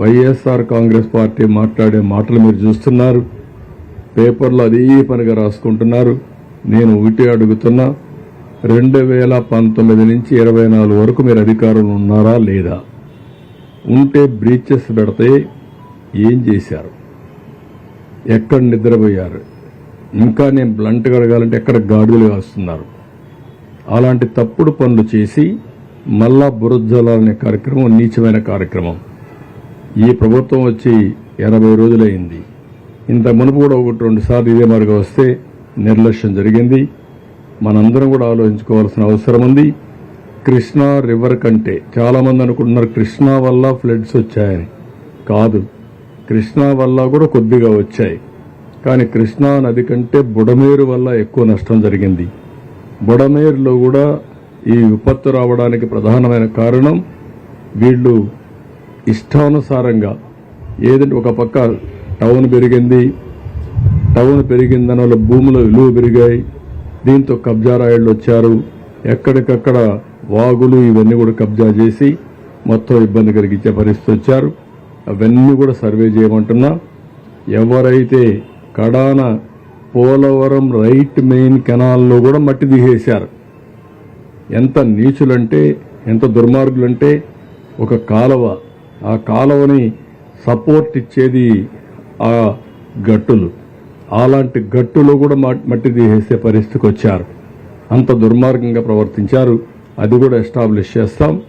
YSR Congress party మాట్లాడే మాటలు మీరు చూస్తున్నారు. పేపర్లో అదే పనిగా రాసుకుంటున్నారు. నేను ఒకటి అడుగుతున్నా రెండు వేల పంతొమ్మిది నుంచి ఇరవై నాలుగు వరకు మీరు అధికారంలో ఉన్నారా లేదా? ఉంటే బ్రీచెస్ పెడితే ఏం చేశారు? ఎక్కడ నిద్రపోయారు? ఇంకా నేను బ్లంట్గా అడగాలంటే ఎక్కడ గాడులు కాస్తున్నారు? అలాంటి తప్పుడు పనులు చేసి మళ్ళా బురజలాలనే కార్యక్రమం నీచమైన కార్యక్రమం. ఈ ప్రభుత్వం వచ్చి ఎనభై రోజులైంది. ఇంత మునుపు కూడా ఒకటి రెండు సార్లు ఇదే మరుగు వస్తే నిర్లక్ష్యం జరిగింది. మనందరం కూడా ఆలోచించుకోవాల్సిన అవసరం ఉంది. కృష్ణా రివర్ కంటే చాలామంది అనుకుంటున్నారు కృష్ణా వల్ల ఫ్లడ్స్ వచ్చాయని. కాదు కృష్ణా వల్ల కూడా కొద్దిగా వచ్చాయి. కానీ కృష్ణా నది కంటే బుడమేరు వల్ల ఎక్కువ నష్టం జరిగింది. బుడమేరులో కూడా ఈ విపత్తు రావడానికి ప్రధానమైన కారణం వీళ్ళు ఇష్టానుసారంగా ఏదంటే ఒక పక్క టౌన్ పెరిగింది టౌన్ పెరిగిన దానివల్ల భూముల విలువ పెరిగాయి దీంతో కబ్జా రాయళ్ళు వచ్చారు. ఎక్కడికక్కడ వాగులు ఇవన్నీ కూడా కబ్జా చేసి మొత్తం ఇబ్బంది కలిగించే పరిస్థితి వచ్చారు. అవన్నీ కూడా సర్వే చేయమంటున్నా ఎవరైతే కడాన పోలవరం రైట్ మెయిన్ కెనాల్లో కూడా మట్టి దిగేశారు ఎంత నీచులంటే ఎంత దుర్మార్గులంటే ఒక కాలువ ఆ కాలువని సపోర్ట్ ఇచ్చేది ఆ గట్టులు. అలాంటి గట్టులో కూడా మట్టి తీసేసే పరిస్థితికి వచ్చారు. అంత దుర్మార్గంగా ప్రవర్తించారు. అది కూడా ఎస్టాబ్లిష్ చేస్తాం.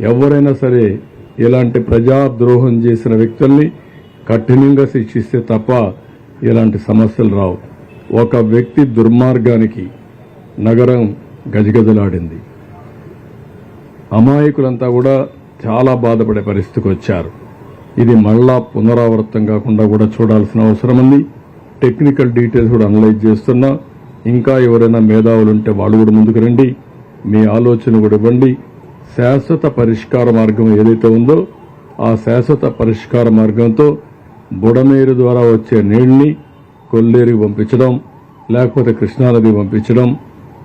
ఎవరైనా సరే ఇలాంటి ప్రజాద్రోహం చేసిన వ్యక్తుల్ని కఠినంగా శిక్షిస్తే తప్ప ఇలాంటి సమస్యలు రావు. ఒక వ్యక్తి దుర్మార్గానికి నగరం గజగజలాడింది. అమాయకులంతా కూడా చాలా బాధపడే పరిస్థితికి వచ్చారు. ఇది మళ్ళా పునరావృతం కాకుండా కూడా చూడాల్సిన అవసరం ఉంది. టెక్నికల్ డీటెయిల్స్ కూడా అనలైజ్ చేస్తున్నా. ఇంకా ఎవరైనా మేధావులు ఉంటే వాళ్ళు కూడా ముందుకు రండి. మీ ఆలోచన కూడా ఇవ్వండి. శాశ్వత పరిష్కార మార్గం ఏదైతే ఉందో ఆ శాశ్వత పరిష్కార మార్గంతో బుడమేరు ద్వారా వచ్చే నీళ్ళని కొల్లేరుకి పంపించడం లేకపోతే కృష్ణానది పంపించడం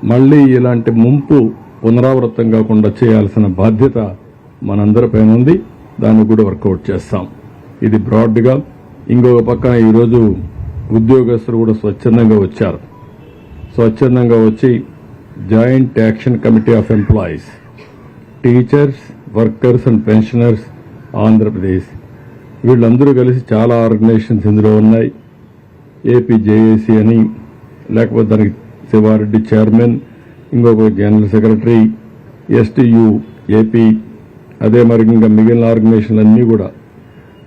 మళ్ళీ ఇలాంటి ముంపు పునరావృతం కాకుండా చేయాల్సిన బాధ్యత మనందరిపైన ఉంది. దాన్ని కూడా వర్కౌట్ చేస్తాం. ఇది బ్రాడ్గా ఇంకొక పక్కన ఈరోజు ఉద్యోగస్తులు కూడా స్వచ్ఛందంగా వచ్చారు. స్వచ్ఛందంగా వచ్చి joint action committee of employees teachers workers and pensioners Andhra Pradesh. వీళ్ళందరూ కలిసి చాలా ఆర్గనైజేషన్స్ ఇందులో ఉన్నాయి. ఏపీ జేఏసీ అని లేకపోతే దానికి శివారెడ్డి చైర్మన్ ఇంకొక జనరల్ సెక్రటరీ ఎస్టీయు ఏపీ అదే మరి ఇంకా మిగిలిన ఆర్గనైజేషన్లు అన్నీ కూడా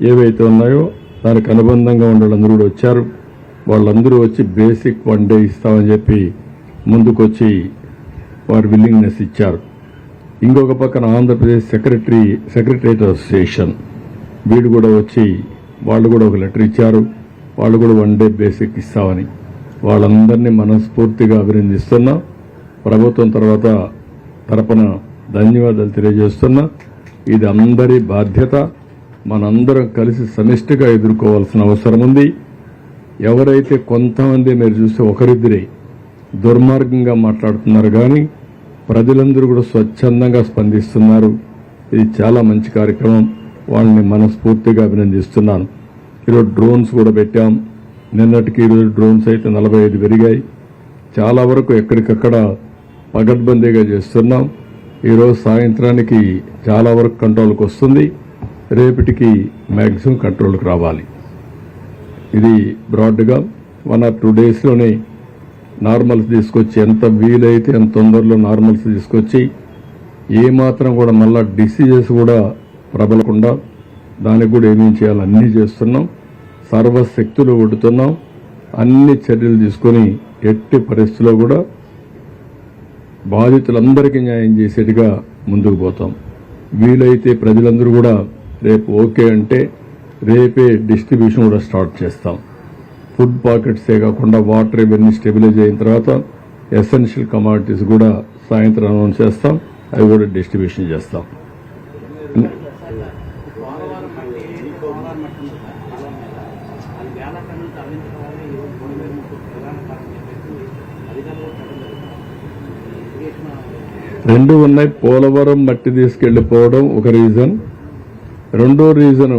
ఏవైతే ఉన్నాయో దానికి అనుబంధంగా ఉన్న వాళ్ళందరూ కూడా వచ్చారు. వాళ్ళందరూ వచ్చి బేసిక్ వన్ డే ఇస్తామని చెప్పి ముందుకొచ్చి వారి విల్లింగ్నెస్ ఇచ్చారు. ఇంకొక పక్కన ఆంధ్రప్రదేశ్ సెక్రటరీ సెక్రటరియట్ అసోసియేషన్. వీడు కూడా వచ్చి వాళ్ళు కూడా ఒక లెటర్ ఇచ్చారు. వాళ్ళు కూడా వన్ డే బేసిక్ ఇస్తామని. వాళ్ళందరినీ మనస్ఫూర్తిగా అభినందిస్తున్నా. ప్రభుత్వం తర్వాత తరపున ధన్యవాదాలు తెలియజేస్తున్నా. ఇది అందరి బాధ్యత. మనందరం కలిసి సమిష్టిగా ఎదుర్కోవాల్సిన అవసరం ఉంది ఎవరైతే కొంతమంది మీరు చూస్తే ఒకరిద్దరే దుర్మార్గంగా మాట్లాడుతున్నారు కానీ ప్రజలందరూ కూడా స్వచ్ఛందంగా స్పందిస్తున్నారు. ఇది చాలా మంచి కార్యక్రమం. వాళ్ళని మనస్ఫూర్తిగా అభినందిస్తున్నాను. ఈరోజు డ్రోన్స్ కూడా పెట్టాం. నిన్నటికి ఈరోజు డ్రోన్స్ అయితే నలభై ఐదు పెరిగాయి. చాలా వరకు ఎక్కడికక్కడ పగడ్బందీగా చేస్తున్నాం. ఈరోజు సాయంత్రానికి చాలా వరకు కంట్రోల్కి వస్తుంది. రేపటికి మ్యాక్సిమం కంట్రోల్కి రావాలి. ఇది బ్రాడ్గా వన్ ఆర్ టూ డేస్లోనే నార్మల్స్ తీసుకొచ్చి ఎంత వీలైతే అంత తొందరలో నార్మల్స్ తీసుకొచ్చి ఏమాత్రం కూడా మళ్ళా డిసీజెస్ కూడా ప్రబలకుండా దానికి కూడా ఏమేం చేయాలో అన్నీ చేస్తున్నాం. సర్వశక్తులు కొడుతున్నాం. అన్ని చర్యలు తీసుకొని ఎట్టి పరిస్థితుల్లో కూడా బాధితులందరికీ న్యాయం చేసేట్టుగా ముందుకు పోతాం. వీలైతే ప్రజలందరూ కూడా రేపు ఓకే అంటే రేపే డిస్ట్రిబ్యూషన్ కూడా స్టార్ట్ చేస్తాం. ఫుడ్ పాకెట్సే కాకుండా వాటర్ ఇవన్నీ స్టెబిలైజ్ అయిన తర్వాత ఎసెన్షియల్ కమాడిటీస్ కూడా సాయంత్రం అనౌన్స్ చేస్తాం. అవి కూడా డిస్ట్రిబ్యూషన్ చేస్తాం. రెండు ఉన్నాయి పోలవరం మట్టి తీసుకెళ్ళిపోవడం ఒక రీజన్ రెండో రీజన్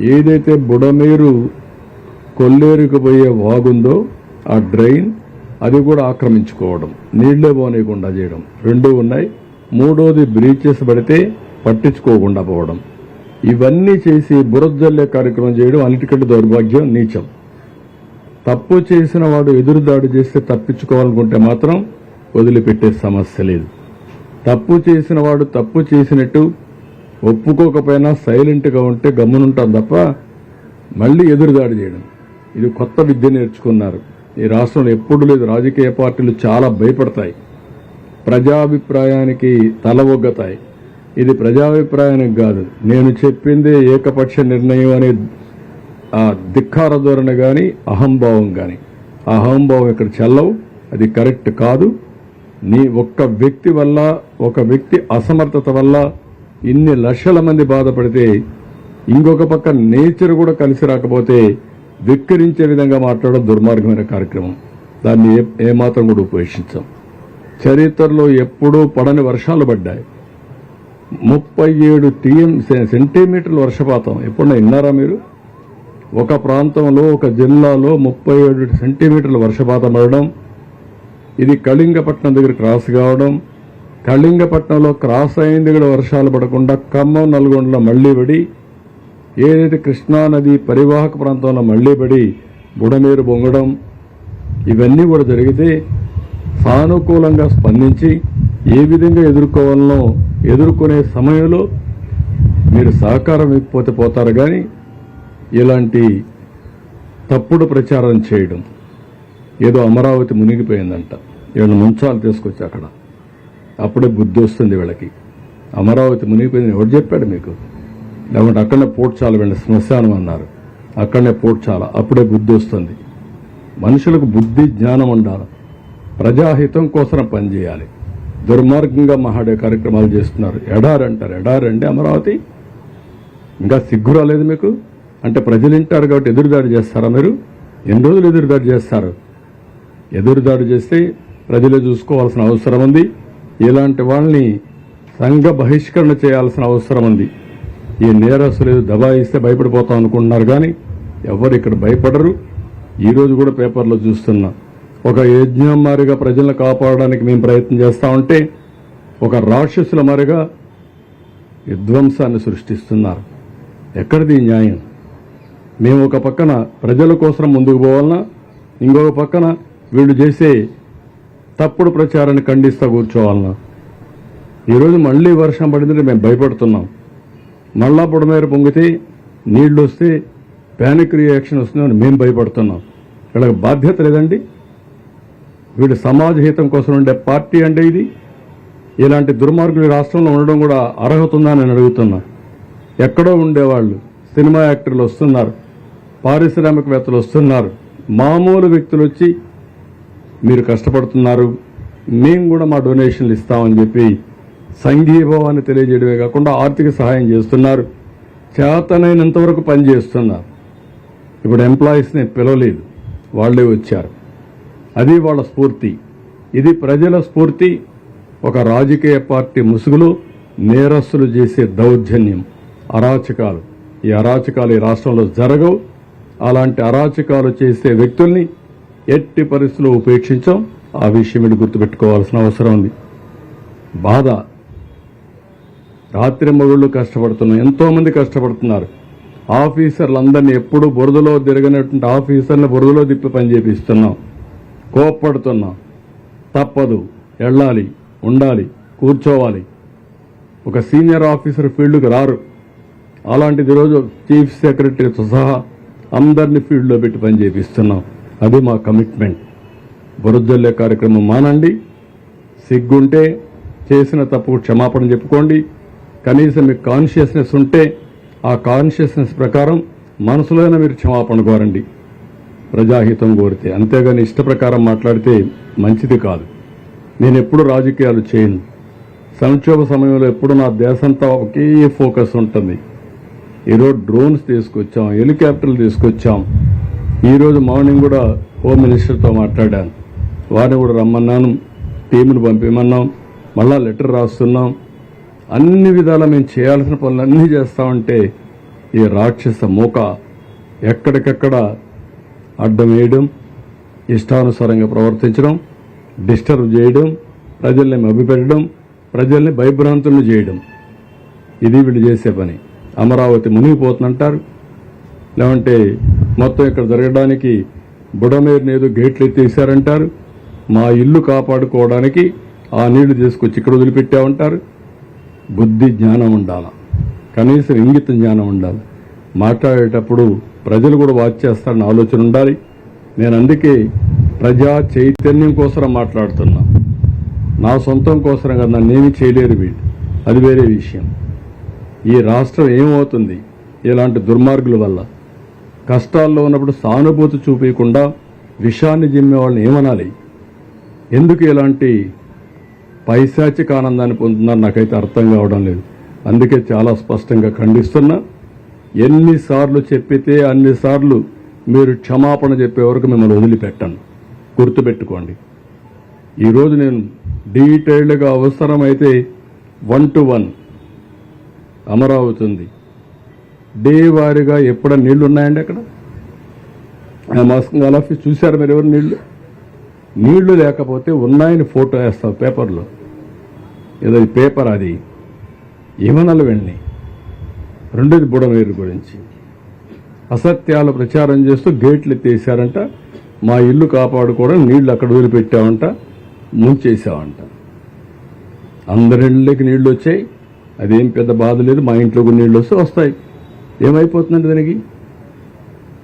ఏదైతే బుడమేరు కొల్లేరుకు పోయే వాగుందో ఆ డ్రైన్ అది కూడా ఆక్రమించుకోవడం నీళ్ళే పోనీయకుండా చేయడం. రెండు ఉన్నాయి. మూడోది బ్రీచెస్ పడితే పట్టించుకోకుండా పోవడం. ఇవన్నీ చేసి బురదల్లే కార్యక్రమం చేయడం అన్నిటికంటే దౌర్భాగ్యం నీచం. తప్పు చేసిన వాడు ఎదురుదాడి చేస్తే తప్పించుకోవాలనుకుంటే మాత్రం వదిలిపెట్టే సమస్య లేదు. తప్పు చేసిన వాడు తప్పు చేసినట్టు ఒప్పుకోకపోయినా సైలెంట్గా ఉంటే గమ్మునుంటాం తప్ప మళ్ళీ ఎదురుదాడి చేయడం. ఇది కొత్త విద్య నేర్చుకున్నారు. ఈ రాష్ట్రంలో ఎప్పుడు లేదు. రాజకీయ పార్టీలు చాలా భయపడతాయి. ప్రజాభిప్రాయానికి తల ఒగ్గతాయి. ఇది ప్రజాభిప్రాయానికి కాదు. నేను చెప్పిందే ఏకపక్ష నిర్ణయం అనే ఆ ధిక్కార ధోరణి కానీ అహంభావం కానీ ఆ అహంభావం ఇక్కడ చెల్లవు అది కరెక్ట్ కాదు. నీ ఒక్క వ్యక్తి వల్ల ఒక వ్యక్తి అసమర్థత వల్ల ఇన్ని లక్షల మంది బాధపడితే ఇంకొక పక్క నేచర్ కూడా కలిసి రాకపోతే విక్కరించే విధంగా మాట్లాడడం దుర్మార్గమైన కార్యక్రమం. దాన్ని ఏ ఏమాత్రం కూడా ఉపేక్షించాం. చరిత్రలో ఎప్పుడూ పడని వర్షాలు పడ్డాయి. ముప్పై ఏడు టీఎం సెంటీమీటర్ల వర్షపాతం ఎప్పుడన్నా విన్నారా మీరు? ఒక ప్రాంతంలో ఒక జిల్లాలో ముప్పై ఏడు సెంటీమీటర్ల వర్షపాతం పడడం ఇది కళింగపట్నం దగ్గర క్రాస్ కావడం కళింగపట్నంలో క్రాస్ అయింది కూడా వర్షాలు పడకుండా ఖమ్మం నల్గొండలో మళ్ళీ పడి ఏదైతే కృష్ణా నది పరివాహక ప్రాంతంలో మళ్ళీ పడి బుడమేరు బొంగడం ఇవన్నీ కూడా జరిగితే సానుకూలంగా స్పందించి ఏ విధంగా ఎదుర్కోవాలనో ఎదుర్కొనే సమయంలో మీరు సహకారం ఇవ్వకపోతే పోతారు కానీ ఇలాంటి తప్పుడు ప్రచారం చేయడం. ఏదో అమరావతి మునిగిపోయిందంట. వీళ్ళని ముంచాలు తీసుకొచ్చి అక్కడ. అప్పుడే బుద్ధి వస్తుంది వీళ్ళకి. అమరావతి మునిగిపోయింది. ఎవరు చెప్పాడు మీకు? లేకుంటే అక్కడనే పోడ్చాల వెళ్ళి శ్మశానం అన్నారు. అక్కడనే పోడ్చాల అప్పుడే బుద్ధి వస్తుంది. మనుషులకు బుద్ధి జ్ఞానం ఉండాలి. ప్రజాహితం కోసం పనిచేయాలి దుర్మార్గంగా మహాడే కార్యక్రమాలు చేస్తున్నారు. ఎడారి అంటారు. ఎడారి అంటే అమరావతి? ఇంకా సిగ్గు రాలేదు మీకు? అంటే ప్రజలు వింటారు కాబట్టి ఎదురుదాడి చేస్తారా మీరు? ఎన్ని రోజులు ఎదురుదాడి చేస్తారు? ఎదురుదాడి చేస్తే ప్రజలే చూసుకోవాల్సిన అవసరం ఉంది. ఇలాంటి వాళ్ళని సంఘ బహిష్కరణ చేయాల్సిన అవసరం ఉంది. ఈ నేరస్తులు దబాయిస్తే భయపడిపోతాం అనుకుంటున్నారు కానీ ఎవరు ఇక్కడ భయపడరు. ఈరోజు కూడా పేపర్లో చూస్తున్నా. ఒక యజ్ఞం మారిగా ప్రజలను కాపాడడానికి మేము ప్రయత్నం చేస్తా ఉంటే ఒక రాక్షసుల మారిగా విధ్వంసాన్ని సృష్టిస్తున్నారు. ఎక్కడిది న్యాయం? మేము ఒక పక్కన ప్రజల కోసం ముందుకు పోవాలన్నా ఇంకొక పక్కన వీళ్ళు చేసే తప్పుడు ప్రచారాన్ని ఖండిస్తూ కూర్చోవాలన్నా ఈరోజు మళ్ళీ వర్షం పడిందంటే మేము భయపడుతున్నాం. మళ్ళా బుడమేర పొంగితే నీళ్ళు వస్తే ప్యానిక్ రియాక్షన్ వస్తుందని మేము భయపడుతున్నాం. వీళ్ళకి బాధ్యత లేదండి. వీడు సమాజ హితం కోసం ఉండే పార్టీ అంటే ఇది. ఇలాంటి దుర్మార్గులు ఈ రాష్ట్రంలో ఉండడం కూడా అర్హత ఉందా అని నేను అడుగుతున్నా. ఎక్కడో ఉండేవాళ్ళు సినిమా యాక్టర్లు వస్తున్నారు పారిశ్రామికవేత్తలు వస్తున్నారు. మామూలు వ్యక్తులు వచ్చి మీరు కష్టపడుతున్నారు మేము కూడా మా డొనేషన్లు ఇస్తామని చెప్పి సంఘీభావాన్ని తెలియజేయడమే కాకుండా ఆర్థిక సహాయం చేస్తున్నారు. చేతనైనంత వరకు పనిచేస్తున్నారు ఇప్పుడు ఎంప్లాయీస్ని పిలవలేదు వాళ్ళే వచ్చారు. అది వాళ్ళ స్ఫూర్తి. ఇది ప్రజల స్ఫూర్తి ఒక రాజకీయ పార్టీ ముసుగులో నేరస్తులు చేసే దౌర్జన్యం అరాచకాలు. ఈ అరాచకాలు ఈ రాష్ట్రంలో జరగవు. అలాంటి అరాచకాలు చేసే వ్యక్తుల్ని ఎట్టి పరిస్థితుల్లో ఉపేక్షించాం. ఆ విషయం మీరు గుర్తుపెట్టుకోవాల్సిన అవసరం ఉంది. బాధ. రాత్రి మగుళ్ళు కష్టపడుతున్నాం ఎంతోమంది కష్టపడుతున్నారు. ఆఫీసర్లందరినీ ఎప్పుడు బురదలో తిరగనటువంటి ఆఫీసర్ని బురదలో తిప్పి పని చేపిస్తున్నాం. కోప్పడుతున్నాం. తప్పదు. వెళ్ళాలి ఉండాలి కూర్చోవాలి. ఒక సీనియర్ ఆఫీసర్ ఫీల్డ్కి రారు. అలాంటిది ఈరోజు చీఫ్ సెక్రటరీతో సహా అందరినీ ఫీల్డ్లో పెట్టి పని చేపిస్తున్నాం. అది మా కమిట్మెంట్. బురద్దల్లే కార్యక్రమం మానండి. సిగ్గుంటే చేసిన తప్పు క్షమాపణ చెప్పుకోండి. కనీసం మీకు కాన్షియస్నెస్ ఉంటే ఆ కాన్షియస్నెస్ ప్రకారం మనసులోనే మీరు క్షమాపణ కోరండి. ప్రజాహితం కోరితే అంతేగాని ఇష్ట ప్రకారం మాట్లాడితే మంచిది కాదు. నేను ఎప్పుడు రాజకీయాలు చేయను. సంక్షోభ సమయంలో ఎప్పుడు నా దేశంతా ఒకే ఫోకస్ ఉంటుంది. ఈరోజు డ్రోన్స్ తీసుకొచ్చాం హెలికాప్టర్లు తీసుకొచ్చాం. ఈరోజు మార్నింగ్ కూడా హోమ్ మినిస్టర్తో మాట్లాడాను. వారిని కూడా రమ్మన్నాను. టీమును పంపిమన్నాం. మళ్ళా లెటర్ రాస్తున్నాం. అన్ని విధాలా మేము చేయాల్సిన పనులన్నీ చేస్తామంటే ఈ రాక్షస మూక ఎక్కడికక్కడ అడ్డం వేయడం ఇష్టానుసారంగా ప్రవర్తించడం డిస్టర్బ్ చేయడం ప్రజల్ని మభ్యపెట్టడం ప్రజల్ని భయభ్రాంతులను చేయడం. ఇది వీళ్ళు చేసే పని. అమరావతి మునిగిపోతుందంటారు. లేదంటే మొత్తం ఇక్కడ జరగడానికి బుడమేరుని ఏదో గేట్లు ఎత్తేసారంటారు మా ఇల్లు కాపాడుకోవడానికి ఆ నీళ్ళు తీసుకొచ్చి ఇక్కడ వదిలిపెట్టామంటారు. బుద్ధి జ్ఞానం ఉండాలి. కనీసం ఇంగిత జ్ఞానం ఉండాలి. మాట్లాడేటప్పుడు ప్రజలు కూడా వాచ్ చేస్తారని ఆలోచన ఉండాలి. నేను అందుకే ప్రజా చైతన్యం కోసం మాట్లాడుతున్నా. నా సొంతం కోసం కదా నన్నేమి చేయలేరు వీళ్ళు. అది వేరే విషయం. ఈ రాష్ట్రం ఏమవుతుంది? ఇలాంటి దుర్మార్గుల వల్ల. కష్టాల్లో ఉన్నప్పుడు సానుభూతి చూపించకుండా విషాన్ని జిమ్మే వాళ్ళని ఏమనాలి? ఎందుకు ఇలాంటి పైశాచిక ఆనందాన్ని పొందుతున్నారు? నాకైతే అర్థం కావడం లేదు. అందుకే చాలా స్పష్టంగా ఖండిస్తున్నా ఎన్నిసార్లు చెప్పితే అన్నిసార్లు మీరు క్షమాపణ చెప్పే వరకు మిమ్మల్ని వదిలిపెట్టను. గుర్తుపెట్టుకోండి. ఈరోజు నేను డీటెయిల్డ్గా అవసరమైతే వన్ టు వన్ అమరావతి ఉంది. డే వారీగా ఎప్పుడన్నా నీళ్ళు ఉన్నాయండి అక్కడ? ఆ మాస్కంగాల్ ఆఫీస్ చూశారు మీరు ఎవరు నీళ్ళు? నీళ్ళు లేకపోతే ఉన్నాయని ఫోటో వేస్తావు పేపర్లో. ఏదో పేపర్ అది. ఏమనాలి వెళ్ళి రెండోది బుడమేరు గురించి. అసత్యాలు ప్రచారం చేస్తూ గేట్లు ఎత్తేసారంట మా ఇల్లు కాపాడుకోవడం నీళ్ళు అక్కడ వదిలిపెట్టామంట ముంచేసామంట అందరిళ్ళకి నీళ్ళు వచ్చాయి. అదేం పెద్ద బాధ లేదు. మా ఇంట్లో నీళ్ళు నీళ్ళు వస్తే వస్తాయి. ఏమైపోతుందండి దానికి?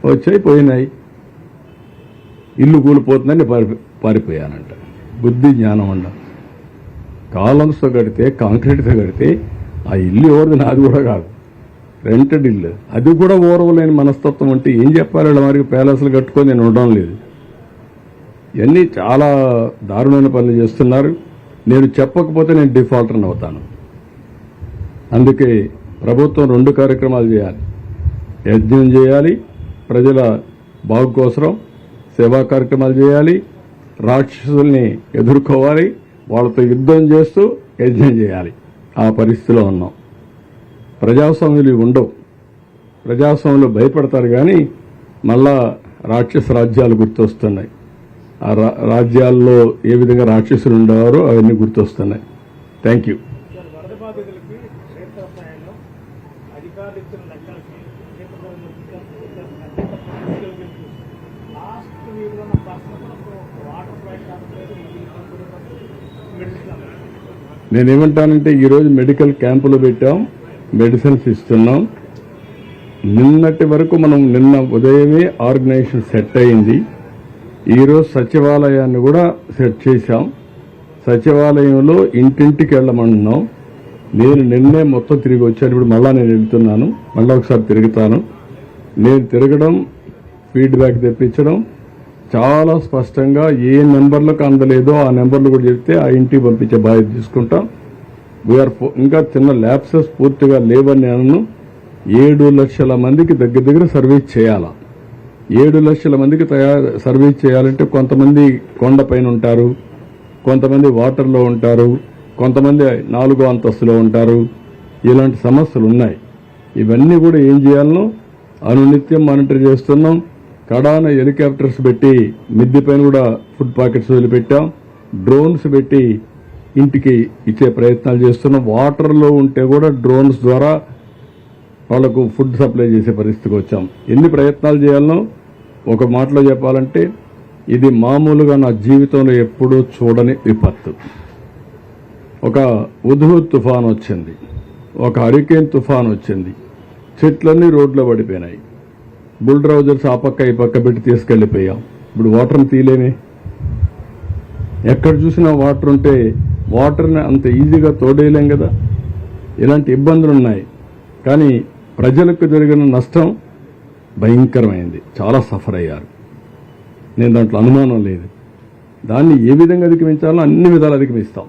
వచ్చాయి పోయినాయి. ఇల్లు కూలిపోతుందని పారి పారిపోయానంట. బుద్ధి జ్ఞానం అండ కాలమ్స్తో కడితే కాంక్రీట్తో కడితే ఆ ఇల్లు ఎవరిది? నాది కూడా కాదు. రెంటెడ్ ఇల్లు అది కూడా ఓరవలేని మనస్తత్వం అంటే ఏం చెప్పాలి వారికి? ప్యాలెస్లు కట్టుకొని నేను ఉండడం లేదు. ఇవన్నీ చాలా దారుణమైన పనులు చేస్తున్నారు. నేను చెప్పకపోతే నేను డిఫాల్టర్ని అవుతాను. అందుకే ప్రభుత్వం రెండు కార్యక్రమాలు చేయాలి. యజ్ఞం చేయాలి ప్రజల బాగు కోసరం సేవా కార్యక్రమాలు చేయాలి రాక్షసుల్ని ఎదుర్కోవాలి వాళ్ళతో యుద్ధం చేస్తూ యజ్ఞం చేయాలి. ఆ పరిస్థితిలో ఉన్నాం. ప్రజాస్వామ్యులు ఉండవు. ప్రజాస్వాములు భయపడతారు కానీ మళ్ళా రాక్షస రాజ్యాలు గుర్తొస్తున్నాయి. ఆ రా- రాజ్యాల్లో ఏ విధంగా రాక్షసులు ఉండేవారో అవన్నీ గుర్తొస్తున్నాయి. థ్యాంక్ యూ సార్ వరద బాధితులకి క్షేత్రస్థాయిలో అధికారులు ఇచ్చిన లెక్కలకి లాస్ట్ వీధిలో ఉన్న పర్సన్ వాటర్ ప్రొవైడ్ కావట్లేదు మెడిసిన్ నేనేమంటానంటే ఈరోజు మెడికల్ క్యాంపులు పెట్టాం మెడిసిన్స్ ఇస్తున్నాం. నిన్నటి వరకు మనం నిన్న ఉదయమే ఆర్గనైజేషన్ సెట్ అయింది. ఈరోజు సచివాలయాన్ని కూడా సెట్ చేశాం. సచివాలయంలో ఇంటింటికి వెళ్ళమంటున్నాం. నేను నిన్నే మొత్తం తిరిగి వచ్చాను. ఇప్పుడు మళ్ళా నేను వెళ్తున్నాను. మళ్ళీ ఒకసారి తిరుగుతాను. నేను తిరగడం ఫీడ్బ్యాక్ తెప్పించడం చాలా స్పష్టంగా ఏ నెంబర్లకు అందలేదో ఆ నెంబర్లు కూడా చెప్తే ఆ ఇంటికి పంపించే బాధ్యత తీసుకుంటాం. వీఆర్ ఇంకా చిన్న ల్యాబ్సెస్ పూర్తిగా లేవని నేను ఏడు లక్షల మందికి దగ్గర దగ్గర సర్వీస్ చేయాలా. ఏడు లక్షల మందికి తయారు సర్వీస్ చేయాలంటే కొంతమంది కొండపైన ఉంటారు కొంతమంది వాటర్లో ఉంటారు కొంతమంది నాలుగో అంతస్తులో ఉంటారు. ఇలాంటి సమస్యలు ఉన్నాయి. ఇవన్నీ కూడా ఏం చేయాలనో అనునిత్యం మానిటర్ చేస్తున్నాం. కడాన హెలికాప్టర్స్ పెట్టి మిద్దె పైన కూడా ఫుడ్ పాకెట్స్ వదిలిపెట్టాం. డ్రోన్స్ పెట్టి ఇంటికి ఇచ్చే ప్రయత్నాలు చేస్తున్నాం. వాటర్లో ఉంటే కూడా డ్రోన్స్ ద్వారా వాళ్ళకు ఫుడ్ సప్లై చేసే పరిస్థితికి వచ్చాం. ఎన్ని ప్రయత్నాలు చేయాలనో ఒక మాటలో చెప్పాలంటే ఇది మామూలుగా నా జీవితంలో ఎప్పుడూ చూడని విపత్తు. ఒక ఉధు తుఫాన్ వచ్చింది. ఒక హరికేన్ తుఫాన్ వచ్చింది. చెట్లన్నీ రోడ్లో పడిపోయినాయి. బుల్డ్రౌజర్స్ ఆ పక్క ఈ పక్క పెట్టి తీసుకెళ్ళిపోయాం. ఇప్పుడు వాటర్ని తీలేమే. ఎక్కడ చూసినా వాటర్ ఉంటే వాటర్ని అంత ఈజీగా తోడేయలేం కదా. ఇలాంటి ఇబ్బందులు ఉన్నాయి. కానీ ప్రజలకు జరిగిన నష్టం భయంకరమైంది. చాలా సఫర్ అయ్యారు. నేను దాంట్లో అనుమానం లేదు. దాన్ని ఏ విధంగా అధిగమించాలో అన్ని విధాలు అధిగమిస్తాం.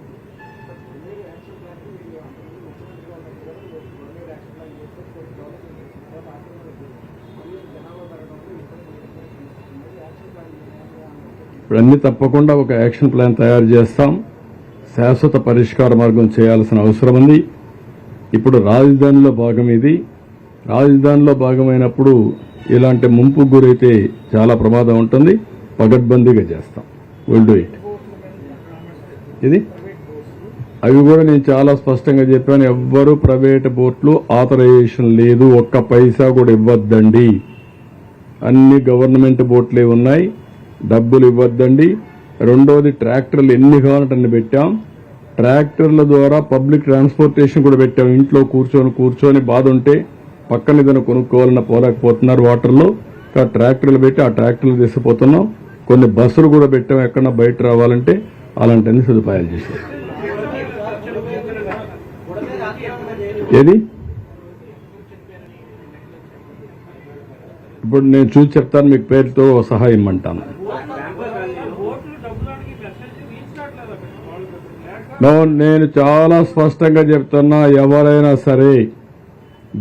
ఇప్పుడు అన్ని తప్పకుండా ఒక యాక్షన్ ప్లాన్ తయారు చేస్తాం. శాశ్వత పరిష్కార మార్గం చేయాల్సిన అవసరం ఉంది. ఇప్పుడు రాజధానిలో భాగం ఇది. రాజధానిలో భాగమైనప్పుడు ఇలాంటి ముంపు గురైతే చాలా ప్రమాదం ఉంటుంది. పగడ్బందీగా చేస్తాం. విల్ డూ ఇట్ ఇది? అవి కూడా నేను చాలా స్పష్టంగా చెప్పాను. ఎవ్వరు ప్రైవేట్ బోట్లు ఆథరైజేషన్ లేదు. ఒక్క పైసా కూడా ఇవ్వద్దండి. అన్ని గవర్నమెంట్ బోట్లే ఉన్నాయి. డబ్బులు ఇవ్వద్దండి. రెండోది ట్రాక్టర్లు ఎన్ని కావాలంటే పెట్టాం. ట్రాక్టర్ల ద్వారా పబ్లిక్ ట్రాన్స్పోర్టేషన్ కూడా పెట్టాం. ఇంట్లో కూర్చొని కూర్చొని బాధ ఉంటే పక్కన ఏదైనా కొనుక్కోవాలన్నా పోలేకపోతున్నారు వాటర్లో. ట్రాక్టర్లు పెట్టి ఆ ట్రాక్టర్లు తీసుకుపోతున్నాం. కొన్ని బస్సులు కూడా పెట్టాం ఎక్కడన్నా బయట రావాలంటే అలాంటి సదుపాయాలు చేశాం. ఏది? ఇప్పుడు నేను చూసి చెప్తాను మీకు పేరుతో సహాయం ఇమ్మంటాను. నేను చాలా స్పష్టంగా చెప్తున్నా ఎవరైనా సరే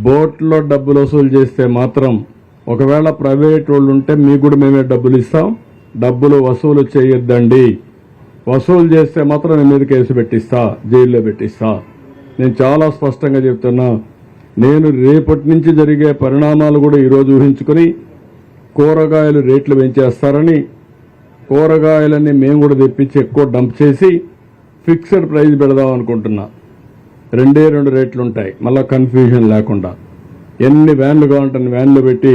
బోట్లో డబ్బులు వసూలు చేస్తే మాత్రం ఒకవేళ ప్రైవేట్ వాళ్ళు ఉంటే మీకు కూడా మేమే డబ్బులు ఇస్తాం డబ్బులు వసూలు చేయొద్దండి. వసూలు చేస్తే మాత్రం నేను మీద కేసు పెట్టిస్తా జైల్లో పెట్టిస్తా. నేను చాలా స్పష్టంగా చెప్తున్నా నేను రేపటి నుంచి జరిగే పరిణామాలు కూడా ఈరోజు ఊహించుకొని కూరగాయలు రేట్లు పెంచేస్తారని కూరగాయలన్నీ మేము కూడా తెప్పించి ఎక్కువ డంప్ చేసి ఫిక్స్డ్ ప్రైస్ పెడదాం అనుకుంటున్నా. రెండే రెండు రేట్లు ఉంటాయి మళ్ళీ కన్ఫ్యూజన్ లేకుండా. ఎన్ని వ్యాన్లు కావాలంటే వ్యాన్లు పెట్టి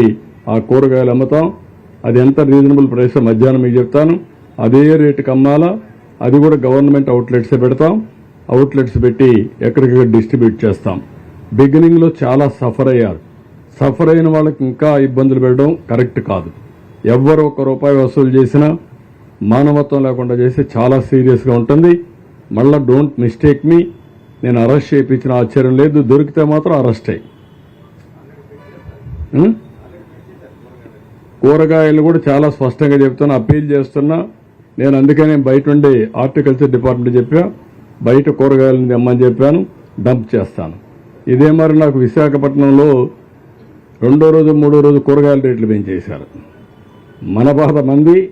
ఆ కూరగాయలు అమ్ముతాం. అది ఎంత రీజనబుల్ ప్రైస్ మధ్యాహ్నం మీకు చెప్తాను. అదే రేటుకి అమ్మాలా అది కూడా గవర్నమెంట్ అవుట్లెట్సే పెడతాం. అవుట్లెట్స్ పెట్టి ఎక్కడికక్కడ డిస్ట్రిబ్యూట్ చేస్తాం. బిగినింగ్లో చాలా సఫర్ అయ్యారు. సఫర్ అయిన వాళ్ళకి ఇంకా ఇబ్బందులు పెట్టడం కరెక్ట్ కాదు. ఎవ్వరు ఒక రూపాయి వసూలు చేసినా మానవత్వం లేకుండా చేస్తే చాలా సీరియస్గా ఉంటుంది. మళ్ళీ డోంట్ మిస్టేక్ మీ నేను అరెస్ట్ చేయించిన ఆశ్చర్యం లేదు. దొరికితే మాత్రం అరెస్ట్ అయ్యి hmm? కూరగాయలు కూడా చాలా స్పష్టంగా చెప్తున్నా అప్పీల్ చేస్తున్నా. నేను అందుకనే బయట ఉండి హార్టికల్చర్ డిపార్ట్మెంట్ చెప్పా. బయట కూరగాయలను తెమ్మని చెప్పాను. డంప్ చేస్తాను. ఇదే మరి నాకు విశాఖపట్నంలో రెండో రోజు మూడో రోజు కూరగాయల రేట్లు పెంచేశారు. మన బాధ మంది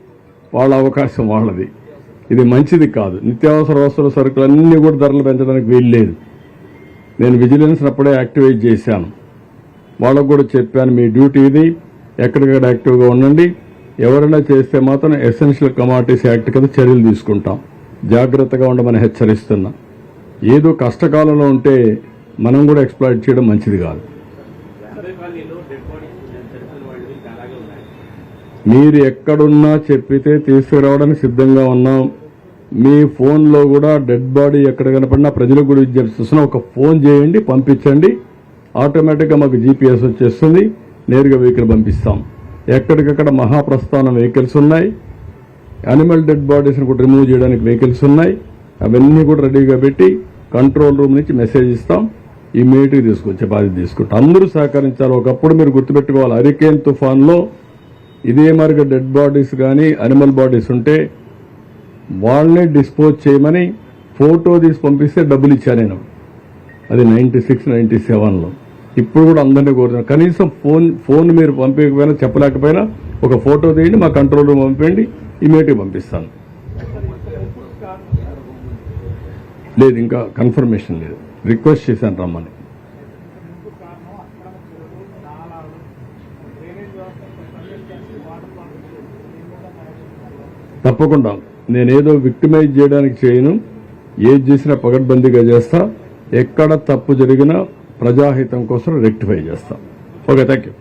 వాళ్ళ అవకాశం వాళ్ళది. ఇది మంచిది కాదు. నిత్యావసర వస్తువుల సరుకులు అన్నీ కూడా ధరలు పెంచడానికి వీల్లేదు. నేను విజిలెన్స్ అప్పుడే యాక్టివేట్ చేశాను. వాళ్ళకు కూడా చెప్పాను మీ డ్యూటీ ఇది. ఎక్కడికక్కడ యాక్టివ్గా ఉండండి. ఎవరైనా చేస్తే మాత్రం ఎసెన్షియల్ కమాడిటీస్ యాక్ట్ కింద చర్యలు తీసుకుంటాం. జాగ్రత్తగా ఉండమని హెచ్చరిస్తున్నా. ఏదో కష్టకాలంలో ఉంటే మనం కూడా ఎక్స్ప్లాయిట్ చేయడం మంచిది కాదు. మీరు ఎక్కడున్నా చెప్పితే తీసుకురావడానికి సిద్ధంగా ఉన్నాం. మీ ఫోన్లో కూడా డెడ్ బాడీ ఎక్కడ కనపడినా ప్రజలకు కూడా విజ్ఞప్తిస్తున్నా ఒక ఫోన్ చేయండి పంపించండి. ఆటోమేటిక్గా మాకు జీపీఎస్ వచ్చేస్తుంది. నేరుగా వెహికల్ పంపిస్తాం. ఎక్కడికక్కడ మహాప్రస్థానం వెహికల్స్ ఉన్నాయి. యానిమల్ డెడ్ బాడీస్ని కూడా రిమూవ్ చేయడానికి వెహికల్స్ ఉన్నాయి. అవన్నీ కూడా రెడీగా పెట్టి కంట్రోల్ రూమ్ నుంచి మెసేజ్ ఇస్తాం. ఇమీడియట్గా తీసుకొచ్చే బాధ్యత తీసుకుంటాం. అందరూ సహకరించాలి. ఒకప్పుడు మీరు గుర్తుపెట్టుకోవాలి. హరికేన్ తుఫాన్లో ఇదే మరిగా డెడ్ బాడీస్ కానీ అనిమల్ బాడీస్ ఉంటే వాళ్ళనే డిస్పోజ్ చేయమని ఫోటో తీసి పంపిస్తే డబ్బులు ఇచ్చాను నేను. అది నైంటీ సిక్స్ నైంటీ సెవెన్లో. ఇప్పుడు కూడా అందరినీ కోరుతున్నాను కనీసం ఫోన్ ఫోన్ మీరు పంపించకపోయినా చెప్పలేకపోయినా ఒక ఫోటో తీయండి మా కంట్రోల్ రూమ్ పంపండి ఇమీడియట్గా పంపిస్తాను. లేదు ఇంకా కన్ఫర్మేషన్ లేదు. రిక్వెస్ట్ చేశాను రమ్మని. తప్పకుండా. నేనేదో విక్టిమైజ్ చేయడానికి చేయను. ఏది చేసినా పగడ్బందీగా చేస్తా. ఎక్కడ తప్పు జరిగినా ప్రజాహితం కోసం రెక్టిఫై చేస్తా. Okay thank you